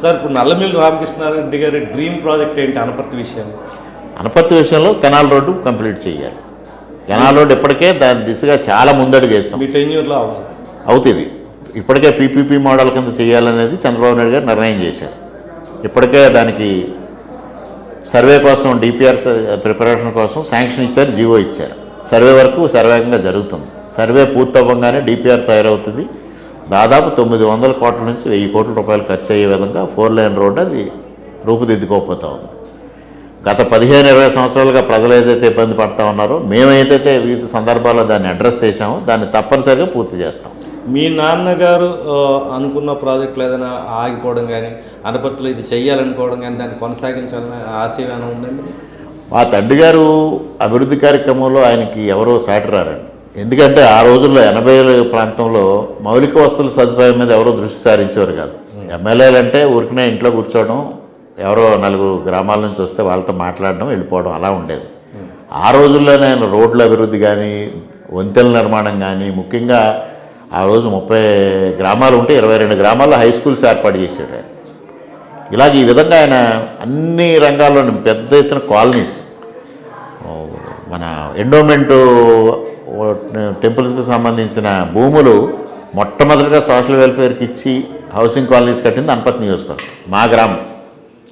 Sir ఇప్పుడు నల్లమిల్లి రామకృష్ణారెడ్డి గారి dream project ఏంటి అనపర్తి విషయం అనపత్తి విషయంలో కెనాల్ రోడ్డు కంప్లీట్ చేయాలి. కెనాల్ రోడ్డు ఇప్పటికే దాని దిశగా చాలా ముందడుగు వేసాం. మీ టెన్యూర్లో అవ్వాలి. అవుతుంది. ఇప్పటికే పీపీపీ మోడల్ కింద చేయాలనేది చంద్రబాబు నాయుడు గారు నిర్ణయం చేశారు. ఇప్పటికే దానికి సర్వే కోసం డిపిఆర్ ప్రిపరేషన్ కోసం శాంక్షన్ ఇచ్చారు జీవో ఇచ్చారు. సర్వే వరకు సర్వేగంగా జరుగుతుంది. సర్వే పూర్తవ్వగానే డిపిఆర్ తయారవుతుంది. దాదాపు తొమ్మిది వందల కోట్ల నుంచి వెయ్యి కోట్ల రూపాయలు ఖర్చు అయ్యే విధంగా ఫోర్ లైన్ రోడ్ అది రూపుదిద్దుకోకపోతా ఉంది. గత పదిహేను ఇరవై సంవత్సరాలుగా ప్రజలు ఏదైతే ఇబ్బంది పడతా ఉన్నారో మేమైతే వివిధ సందర్భాల్లో దాన్ని అడ్రస్ చేశామో దాన్ని తప్పనిసరిగా పూర్తి చేస్తాం. మీ నాన్నగారు అనుకున్న ప్రాజెక్టులు ఏదైనా ఆగిపోవడం కానీ అనపర్తిలో ఇది చెయ్యాలనుకోవడం కానీ దాన్ని కొనసాగించాలని ఆశయం ఏమైనా ఉందండి? మా తండ్రి గారు అభివృద్ధి కార్యక్రమంలో ఆయనకి ఎవరో సాటి రారండి. ఎందుకంటే ఆ రోజుల్లో ఎనభై ప్రాంతంలో మౌలిక వసతుల సదుపాయం మీద ఎవరో దృష్టి సారించేవారు కాదు. ఎమ్మెల్యేలు అంటే ఊరికనే ఇంట్లో కూర్చోవడం ఎవరో నలుగురు గ్రామాల నుంచి వస్తే వాళ్ళతో మాట్లాడడం వెళ్ళిపోవడం అలా ఉండేది. ఆ రోజుల్లోనే ఆయన రోడ్ల అభివృద్ధి కానీ వంతెల నిర్మాణం కానీ ముఖ్యంగా ఆ రోజు ముప్పై గ్రామాలు ఉంటే ఇరవై రెండు గ్రామాల్లో హై స్కూల్స్ ఏర్పాటు చేశాడు ఆయన. ఇలాగ ఈ విధంగా ఆయన అన్ని రంగాల్లోనూ పెద్ద ఎత్తున కాలనీస్. మన ఎండోమెంటు టెంపుల్స్కి సంబంధించిన భూములు మొట్టమొదటిగా సోషల్ వెల్ఫేర్కి ఇచ్చి హౌసింగ్ కాలనీస్ కట్టింది అనపతి నియోజకవర్గం మా గ్రామం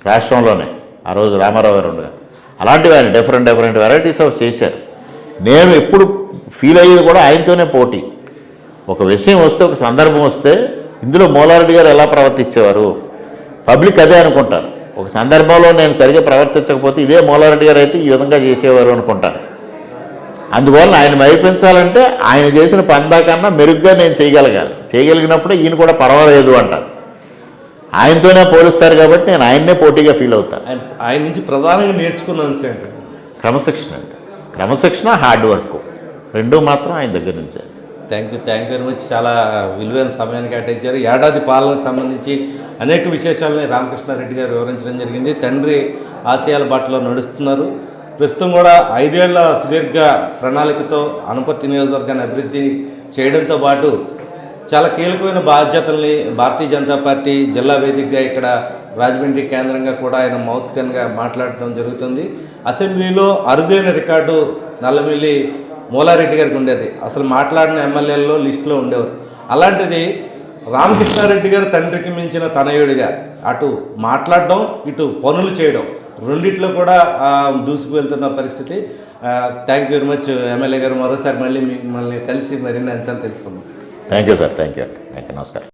రాష్ట్రంలోనే ఆ రోజు రామారావు గారు ఉండగా అలాంటివి ఆయన డిఫరెంట్ డిఫరెంట్ వెరైటీస్ ఆఫ్ చేశారు. నేను ఎప్పుడు ఫీల్ అయ్యేది కూడా ఆయనతోనే పోటీ. ఒక విషయం వస్తే ఒక సందర్భం వస్తే ఇందులో మోలారెడ్డి గారు ఎలా ప్రవర్తించేవారు? పబ్లిక్ అదే అనుకుంటారు. ఒక సందర్భంలో నేను సరిగ్గా ప్రవర్తించకపోతే ఇదే మోలారెడ్డి గారు అయితే ఈ విధంగా చేసేవారు అనుకుంటారు. అందువల్ల ఆయన మైపించాలంటే ఆయన చేసిన పందా కన్నా మెరుగ్గా నేను చేయగలగాలి. చేయగలిగినప్పుడు ఈయన కూడా పర్వాలేదు అంటారు. ఆయనతోనే పోలుస్తారు కాబట్టి నేను ఆయన్నే పోటీగా ఫీల్ అవుతాను ఆయన నుంచి ప్రధానంగా నేర్చుకున్న అంశం క్రమశిక్షణ అండి. క్రమశిక్షణ హార్డ్ వర్క్. రెండు మాత్రం ఆయన దగ్గర నుంచే. Thank you thank you very much చాలా విలువైన సమయాన్ని కేటాయించారు. ఏడాది పాలనకు సంబంధించి అనేక విశేషాలని రామకృష్ణారెడ్డి గారు వివరించడం జరిగింది. తండ్రి ఆశయాల బాటలో నడుస్తున్నారు. ప్రస్తుతం కూడా ఐదేళ్ళ సుదీర్ఘ ప్రణాళికతో అనుపత్తి నియోజకవర్గాన్ని అభివృద్ధి చేయడంతో పాటు చాలా కీలకమైన బాధ్యతల్ని భారతీయ జనతా పార్టీ జిల్లా వేదికగా ఇక్కడ రాజమండ్రి కేంద్రంగా కూడా ఆయన మౌత్ గన్గా మాట్లాడటం జరుగుతుంది. అసెంబ్లీలో అరుదైన రికార్డు నల్లమిల్లి మూలారెడ్డి గారికి ఉండేది. అసలు మాట్లాడిన ఎమ్మెల్యేలలో లిస్టులో ఉండేవారు. అలాంటిది రామకృష్ణారెడ్డి గారు తండ్రికి మించిన తనయుడిగా అటు మాట్లాడడం ఇటు పనులు చేయడం. రెండిట్లో కూడా దూసుకు వెళ్తున్న పరిస్థితి. Thank you very much MLA గారు. మరోసారి మళ్ళీ మిమ్మల్ని కలిసి మరిన్ని అంశాలు తెలుసుకుందాం. Thank you sir thank you thank you నమస్కారం.